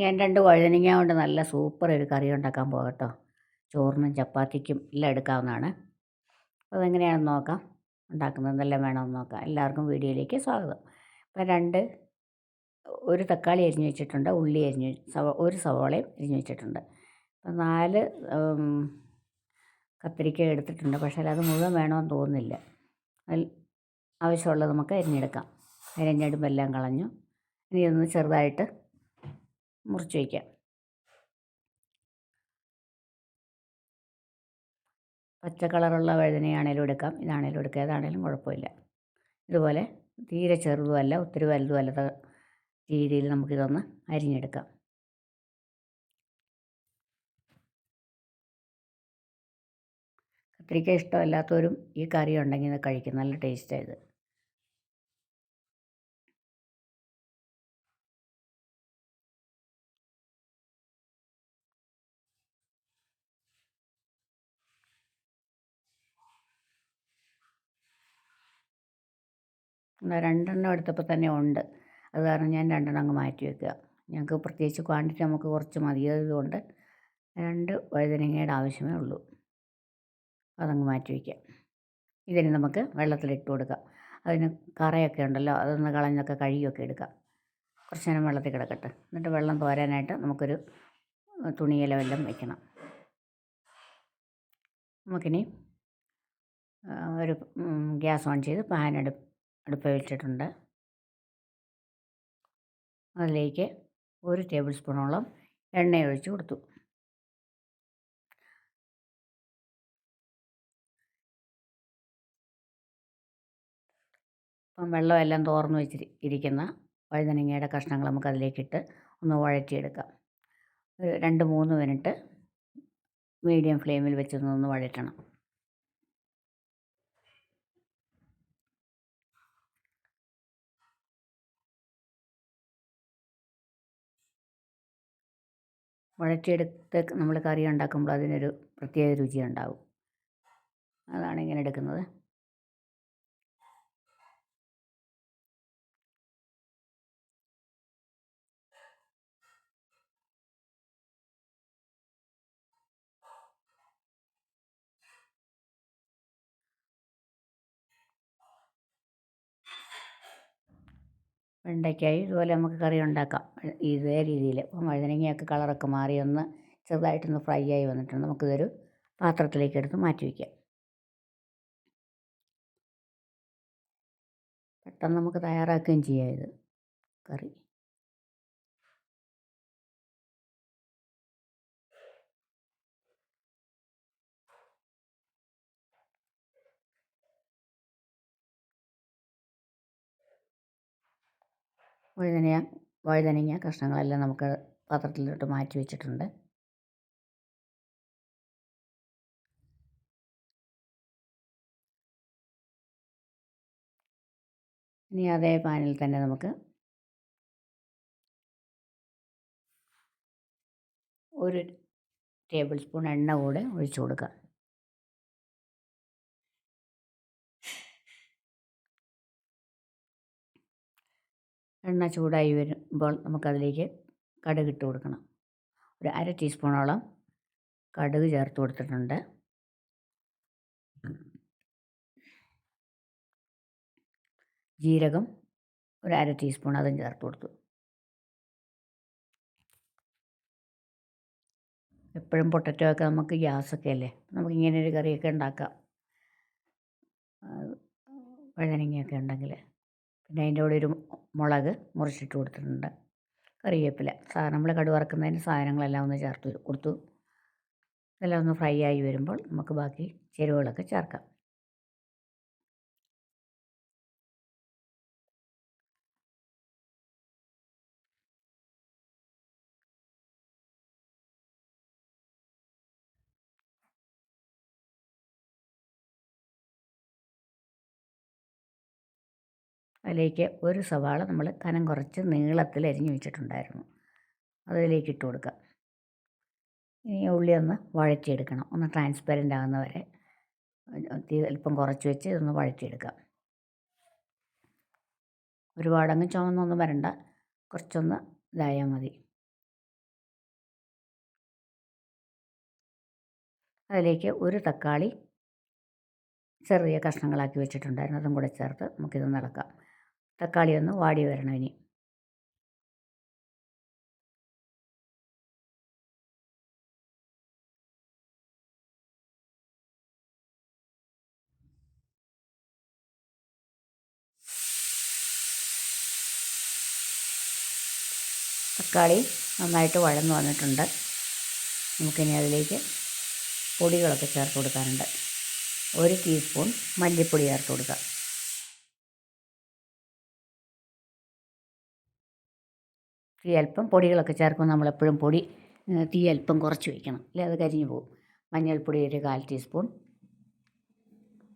ഞാൻ രണ്ട് വഴുതനങ്ങ കൊണ്ട് നല്ല സൂപ്പർ ഒരു കറി ഉണ്ടാക്കാൻ പോകട്ടോ ചോറിനും ചപ്പാത്തിക്കും എല്ലാം എടുക്കാവുന്നതാണ്. അപ്പോൾ അതെങ്ങനെയാണെന്ന് നോക്കാം. ഉണ്ടാക്കുന്നത് എന്തെല്ലാം വേണമെന്ന് നോക്കാം. എല്ലാവർക്കും വീഡിയോയിലേക്ക് സ്വാഗതം. അപ്പോൾ രണ്ട് ഒരു തക്കാളി അരിഞ്ഞു വെച്ചിട്ടുണ്ട് ഉള്ളി അരിഞ്ഞു സവ ഒരു സവോളയും അരിഞ്ഞു വെച്ചിട്ടുണ്ട്. അപ്പോൾ നാല് കത്തിരിക്ക എടുത്തിട്ടുണ്ട്. പക്ഷേ അത് മുഴുവൻ വേണമെന്ന് തോന്നുന്നില്ല. അതിൽ ആവശ്യമുള്ളത് നമുക്ക് അരിഞ്ഞെടുക്കാം. അരിഞ്ഞിടുമ്പോൾ എല്ലാം കളഞ്ഞു. ഇനി ഒന്ന് ചെറുതായിട്ട് മുറിച്ച് വയ്ക്കാം പച്ച കളറുള്ള വഴുതനയാണേലും എടുക്കാം. ഇതാണേലും എടുക്കാം. ഏതാണേലും കുഴപ്പമില്ല. ഇതുപോലെ തീരെ ചെറുതുമല്ല ഒത്തിരി വലുതുമല്ലാത്ത രീതിയിൽ നമുക്കിതൊന്ന് അരിഞ്ഞെടുക്കാം. കത്തിരിക്ക ഇഷ്ടമല്ലാത്തവരും ഈ കറി ഉണ്ടെങ്കിൽ കഴിക്കും. നല്ല ടേസ്റ്റായത് രണ്ടെണ്ണം എടുത്തപ്പോൾ തന്നെ ഉണ്ട്. അത് കാരണം ഞാൻ രണ്ടെണ്ണം അങ്ങ് മാറ്റി വെക്കുക. ഞങ്ങൾക്ക് പ്രത്യേകിച്ച് ക്വാണ്ടിറ്റി നമുക്ക് കുറച്ച് മതിയായതുകൊണ്ട് രണ്ട് വഴുതനങ്ങയുടെ ആവശ്യമേ ഉള്ളൂ. അതങ്ങ് മാറ്റി വയ്ക്കാം ഇതിന് നമുക്ക് വെള്ളത്തിലിട്ട് കൊടുക്കാം. അതിന് കറയൊക്കെ ഉണ്ടല്ലോ അതൊന്ന് കളഞ്ഞൊക്കെ കഴുകിയൊക്കെ എടുക്കാം. കുറച്ച് നേരം വെള്ളത്തിൽ കിടക്കട്ടെ. എന്നിട്ട് വെള്ളം തോരാനായിട്ട് നമുക്കൊരു തുണിയില വല്ലതും വെക്കണം. നമുക്കിനി ഒരു ഗ്യാസ് ഓൺ ചെയ്ത് പാൻ അടുപ്പ് വെച്ചിട്ടുണ്ട്. അതിലേക്ക് ഒരു ടേബിൾ സ്പൂണോളം എണ്ണ ഒഴിച്ച് കൊടുത്തു. അപ്പം വെള്ളമെല്ലാം തോർന്നു വെച്ചിരി ഇരിക്കുന്ന വഴുതനങ്ങയുടെ കഷ്ണങ്ങൾ നമുക്ക് അതിലേക്കിട്ട് ഒന്ന് വഴറ്റിയെടുക്കാം. ഒരു രണ്ട് മൂന്ന് മിനിറ്റ് മീഡിയം ഫ്ലെയിമിൽ വെച്ചൊന്നൊന്ന് വഴറ്റണം. വഴറ്റിയെടുത്ത് നമ്മൾ കറി ഉണ്ടാക്കുമ്പോൾ അതിനൊരു പ്രത്യേക രുചി ഉണ്ടാവും. അതാണ് ഇങ്ങനെ എടുക്കുന്നത്. വെണ്ടയ്ക്കായി ഇതുപോലെ നമുക്ക് കറി ഉണ്ടാക്കാം. ഇതേ രീതിയിൽ അപ്പം വഴുതനങ്ങയൊക്കെ കളറൊക്കെ മാറി ഒന്ന് ചെറുതായിട്ടൊന്ന് ഫ്രൈ ആയി വന്നിട്ടുണ്ട്. നമുക്കിതൊരു പാത്രത്തിലേക്ക് എടുത്ത് മാറ്റി വയ്ക്കാം പെട്ടെന്ന് നമുക്ക് തയ്യാറാക്കുകയും ചെയ്യാം ഇത് കറി. വഴുതനങ്ങ വഴുതനങ്ങ കഷ്ണങ്ങളെല്ലാം നമുക്ക് പാത്രത്തിലോട്ട് മാറ്റി വെച്ചിട്ടുണ്ട്. ഇനി അതേ പാനിൽ തന്നെ നമുക്ക് ഒരു ടേബിൾ സ്പൂൺ എണ്ണ കൂടെ ഒഴിച്ചു കൊടുക്കാം. എണ്ണ ചൂടായി വരുമ്പോൾ നമുക്കതിലേക്ക് കടുക് ഇട്ട് കൊടുക്കണം. ഒരു അര ടീസ്പൂണോളം കടുക് ചേർത്ത് കൊടുത്തിട്ടുണ്ട്. ജീരകം ഒരു അര ടീസ്പൂൺ അതും ചേർത്ത് കൊടുത്തു. എപ്പോഴും പൊട്ടറ്റോ ഒക്കെ നമുക്ക് ഗ്യാസൊക്കെ അല്ലേ? നമുക്ക് ഇങ്ങനെ ഒരു കറിയൊക്കെ ഉണ്ടാക്കാം. വഴുതനങ്ങയൊക്കെ ഉണ്ടെങ്കിൽ. പിന്നെ അതിന്റെ കൂടെ ഒരു മുളക് മുറിച്ചിട്ട് കൊടുത്തിട്ടുണ്ട്. കറിവേപ്പില. നമ്മൾ കടുക് സാധനങ്ങളെല്ലാം ഒന്ന് ചേർത്ത് കൊടുത്തു. ഇതെല്ലാം ഒന്ന് ഫ്രൈ ആയി വരുമ്പോൾ നമുക്ക് ബാക്കി ചേരുവകളൊക്കെ ചേർക്കാം. അതിലേക്ക് ഒരു സവാള നമ്മൾ കനം കുറച്ച് നീളത്തിൽ അരിഞ്ഞു വെച്ചിട്ടുണ്ടായിരുന്നു. അതിലേക്ക് ഇട്ട് കൊടുക്കുക ഇനി ഉള്ളി ഒന്ന് വഴറ്റിയെടുക്കണം. ഒന്ന് ട്രാൻസ്പെറന്റ് ആകുന്ന വരെ. തീ അല്പം കുറച്ച് വെച്ച് ഇതൊന്ന് വഴറ്റിയെടുക്കാം. ഒരുപാടങ്ങ് ചുമന്നൊന്നും വരണ്ട. കുറച്ചൊന്ന് ഇതായാൽ മതി. അതിലേക്ക് ഒരു തക്കാളി ചെറിയ കഷ്ണങ്ങളാക്കി വെച്ചിട്ടുണ്ടായിരുന്നു. അതും കൂടെ ചേർത്ത് നമുക്കിതൊന്ന് ഇളക്കാം. തക്കാളി ഒന്ന് വാടി വരണം ഇനി. തക്കാളി നന്നായിട്ട് വഴന്നു വന്നിട്ടുണ്ട്. നമുക്കിനി അതിലേക്ക് പൊടികളൊക്കെ ചേർത്ത് കൊടുക്കാനുണ്ട്. ഒരു ടീസ്പൂൺ മല്ലിപ്പൊടി ചേർത്ത് കൊടുക്കാം. തീ അല്പം പൊടികളൊക്കെ ചേർക്കുമ്പോൾ നമ്മളെപ്പോഴും പൊടി തീ അല്പം കുറച്ച് വയ്ക്കണം അല്ലെ? അത് കരിഞ്ഞു പോകും. മഞ്ഞൾപ്പൊടി ഒരു കാൽ ടീസ്പൂൺ.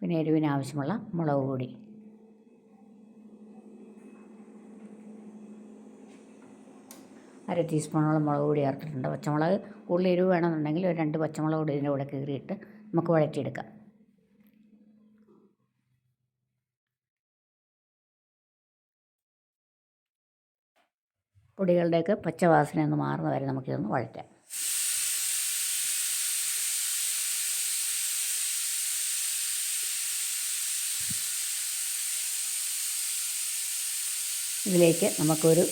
പിന്നെ എരിവിന് ആവശ്യമുള്ള മുളക് പൊടി. അര ടീസ്പൂണോളം മുളക് പൊടി ചേർത്തിട്ടുണ്ട്. പച്ചമുളക് കൂടുതൽ എരിവ് വേണമെന്നുണ്ടെങ്കിൽ ഒരു രണ്ട് പച്ചമുളക് പൊടി ഇതിന്റെ കൂടെ കീറിയിട്ട് നമുക്ക് വഴറ്റിയെടുക്കാം. പൊടികളുടെയൊക്കെ പച്ചവാസന ഒന്ന് മാറുന്ന വരെ നമുക്കിതൊന്ന് വഴറ്റാം. ഇതിലേക്ക് നമുക്കൊരു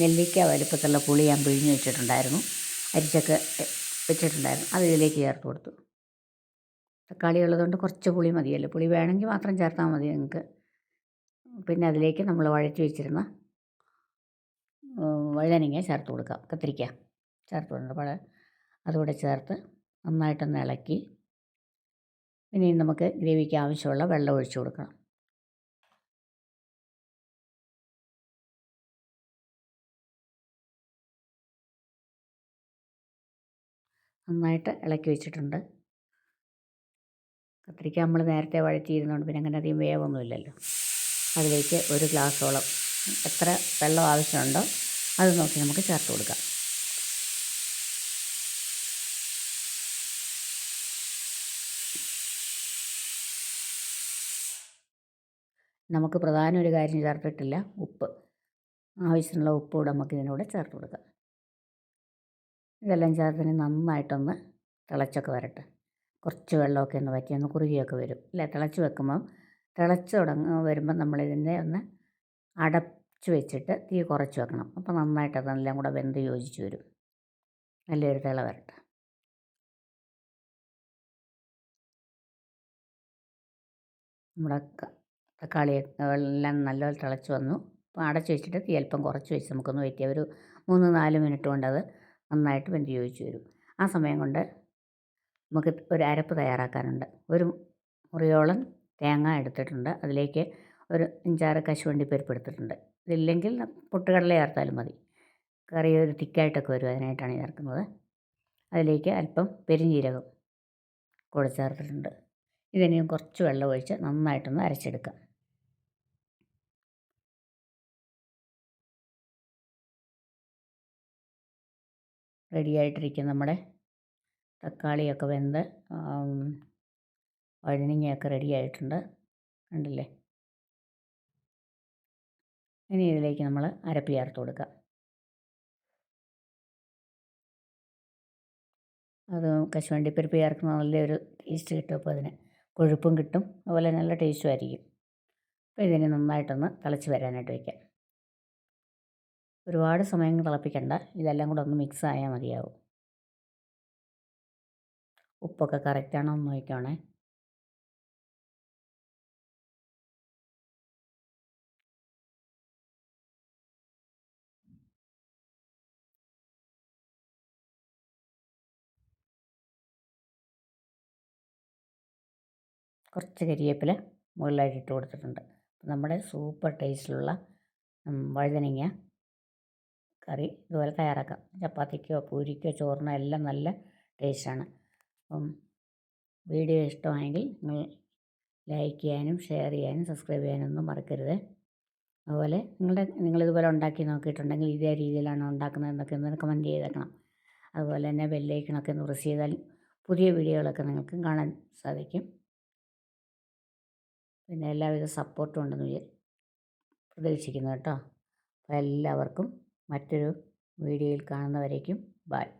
നെല്ലിക്ക വലുപ്പത്തുള്ള പുളി ഞാൻ പിഴിഞ്ഞ് വെച്ചിട്ടുണ്ടായിരുന്നു. അരിച്ചൊക്കെ വെച്ചിട്ടുണ്ടായിരുന്നു. അത് ഇതിലേക്ക് ചേർത്ത് കൊടുത്തു. തക്കാളി ഉള്ളതുകൊണ്ട് കുറച്ച് പുളി മതിയല്ലോ. പുളി വേണമെങ്കിൽ മാത്രം ചേർത്താൽ മതി നിങ്ങൾക്ക്. പിന്നെ അതിലേക്ക് നമ്മൾ വഴറ്റി വെച്ചിരുന്ന വഴുതനങ്ങ ചേർത്ത് കൊടുക്കാം. കത്തിരിക്ക ചേർത്ത് കൊടുക്കണം അതുകൂടെ ചേർത്ത് നന്നായിട്ടൊന്ന് ഇളക്കി. ഇനി നമുക്ക് ഗ്രേവിക്ക് ആവശ്യമുള്ള വെള്ളം ഒഴിച്ചു കൊടുക്കണം. നന്നായിട്ട് ഇളക്കി വെച്ചിട്ടുണ്ട്. കത്തിരിക്ക നമ്മൾ നേരത്തെ വഴറ്റിയിരുന്നുകൊണ്ട് പിന്നെ അങ്ങനെ അധികം വേവൊന്നുമില്ലല്ലോ. അതിലേക്ക് ഒരു ഗ്ലാസ്സോളം എത്ര വെള്ളം ആവശ്യമുണ്ടോ അത് നോക്കി നമുക്ക് ചേർത്ത് കൊടുക്കാം. നമുക്ക് പ്രധാന ഒരു കാര്യം ചേർത്തിട്ടില്ല. ഉപ്പ്. ആവശ്യമുള്ള ഉപ്പ് കൂടെ നമുക്ക് ഇതിനൂടെ ചേർത്ത് കൊടുക്കാം. ഇതെല്ലാം ചേർത്തിന് നന്നായിട്ടൊന്ന് തിളച്ചൊക്കെ വരട്ടെ. കുറച്ച് വെള്ളമൊക്കെ ഒന്ന് വറ്റി ഒന്ന് കുറുകിയൊക്കെ വരും. അല്ലേ? തിളച്ച് വെക്കുമ്പം തിളച്ച് തുടങ്ങ വരുമ്പം നമ്മളിതിന്റെ ഒന്ന് അടച്ച് വെച്ചിട്ട് തീ കുറച്ച് വെക്കണം. അപ്പോൾ നന്നായിട്ട് അതെല്ലാം കൂടെ വെന്ത് യോജിച്ച് വരും. നല്ലൊരു തിള വരട്ടെ. നമ്മുടെ തക്കാളി എല്ലാം നല്ലപോലെ തിളച്ച് വന്നു. അപ്പോൾ അടച്ച് വെച്ചിട്ട് തീ അല്പം കുറച്ച് വെച്ച് നമുക്കൊന്ന് വെയിറ്റ് ചെയ്യാം. ഒരു മൂന്ന് നാല് മിനിറ്റ് കൊണ്ട് അത് നന്നായിട്ട് വെന്ത് യോജിച്ച് വരും. ആ സമയം കൊണ്ട് നമുക്ക് ഒരു അരപ്പ് തയ്യാറാക്കാനുണ്ട്. ഒരു മുറിയോളം തേങ്ങ എടുത്തിട്ടുണ്ട്. അതിലേക്ക് ഒരു അഞ്ചാറ് കശുവണ്ടി പരിപ്പ് എടുത്തിട്ടുണ്ട്. ഇതില്ലെങ്കിൽ പൊട്ടുകടല ചേർത്താലും മതി. കറി ഒരു തിക്കായിട്ടൊക്കെ വരും അതിനായിട്ടാണ് ചേർക്കുന്നത്. അതിലേക്ക് അല്പം പെരിഞ്ജീരകം കൂടെ ചേർത്തിട്ടുണ്ട്. ഇതിനെയും കുറച്ച് വെള്ളം ഒഴിച്ച് നന്നായിട്ടൊന്ന് അരച്ചെടുക്കാം. റെഡിയായിട്ടിരിക്കും നമ്മുടെ തക്കാളിയൊക്കെ വെന്ത് വഴുതനങ്ങയൊക്കെ റെഡി ആയിട്ടുണ്ട്. കണ്ടില്ലേ? ഇനി ഇതിലേക്ക് നമ്മൾ അരപ്പ് ചേർത്ത് കൊടുക്കുക അത് കശുവണ്ടിപ്പരിപ്പ് ചേർക്കുന്ന നല്ലൊരു ടേസ്റ്റ് കിട്ടും അപ്പോൾ അതിന്. കൊഴുപ്പും കിട്ടും. അതുപോലെ നല്ല ടേസ്റ്റും ആയിരിക്കും. അപ്പോൾ ഇതിനെ നന്നായിട്ടൊന്ന് തിളച്ച് വരാനായിട്ട് വയ്ക്കാം ഒരുപാട് സമയം തിളപ്പിക്കണ്ട. ഇതെല്ലാം കൂടെ ഒന്ന് മിക്സ് ആയാൽ മതിയാവും. ഉപ്പൊക്കെ കറക്റ്റാണോ എന്ന് നോക്കണേ കുറച്ച് കരിവേപ്പില മുകളിലായിട്ട് ഇട്ട് കൊടുത്തിട്ടുണ്ട്. നമ്മുടെ സൂപ്പർ ടേസ്റ്റിലുള്ള വഴുതനങ്ങ കറി ഇതുപോലെ തയ്യാറാക്കാം. ചപ്പാത്തിക്കോ പൂരിക്കോ ചോറിനോ എല്ലാം നല്ല ടേസ്റ്റാണ്. അപ്പം വീഡിയോ ഇഷ്ടമായെങ്കിൽ നിങ്ങൾ ലൈക്ക് ചെയ്യാനും ഷെയർ ചെയ്യാനും സബ്സ്ക്രൈബ് ചെയ്യാനും ഒന്നും മറക്കരുത്. അതുപോലെ നിങ്ങളുടെ നിങ്ങളിതുപോലെ ഉണ്ടാക്കി നോക്കിയിട്ടുണ്ടെങ്കിൽ ഇതേ രീതിയിലാണ് ഉണ്ടാക്കുന്നതെന്നൊക്കെ ഒന്ന് കമന്റ് ചെയ്തേക്കണം. അതുപോലെ തന്നെ ബെല്ലൈക്കണൊക്കെ ഒന്ന് പ്രസ് ചെയ്താൽ പുതിയ വീഡിയോകളൊക്കെ നിങ്ങൾക്ക് കാണാൻ സാധിക്കും. പിന്നെ എല്ലാവിധ സപ്പോർട്ടും ഉണ്ടെന്ന് പ്രതീക്ഷിക്കുന്നു കേട്ടോ. അപ്പോൾ എല്ലാവർക്കും മറ്റൊരു വീഡിയോയിൽ കാണുന്നവരേക്കും ബായ്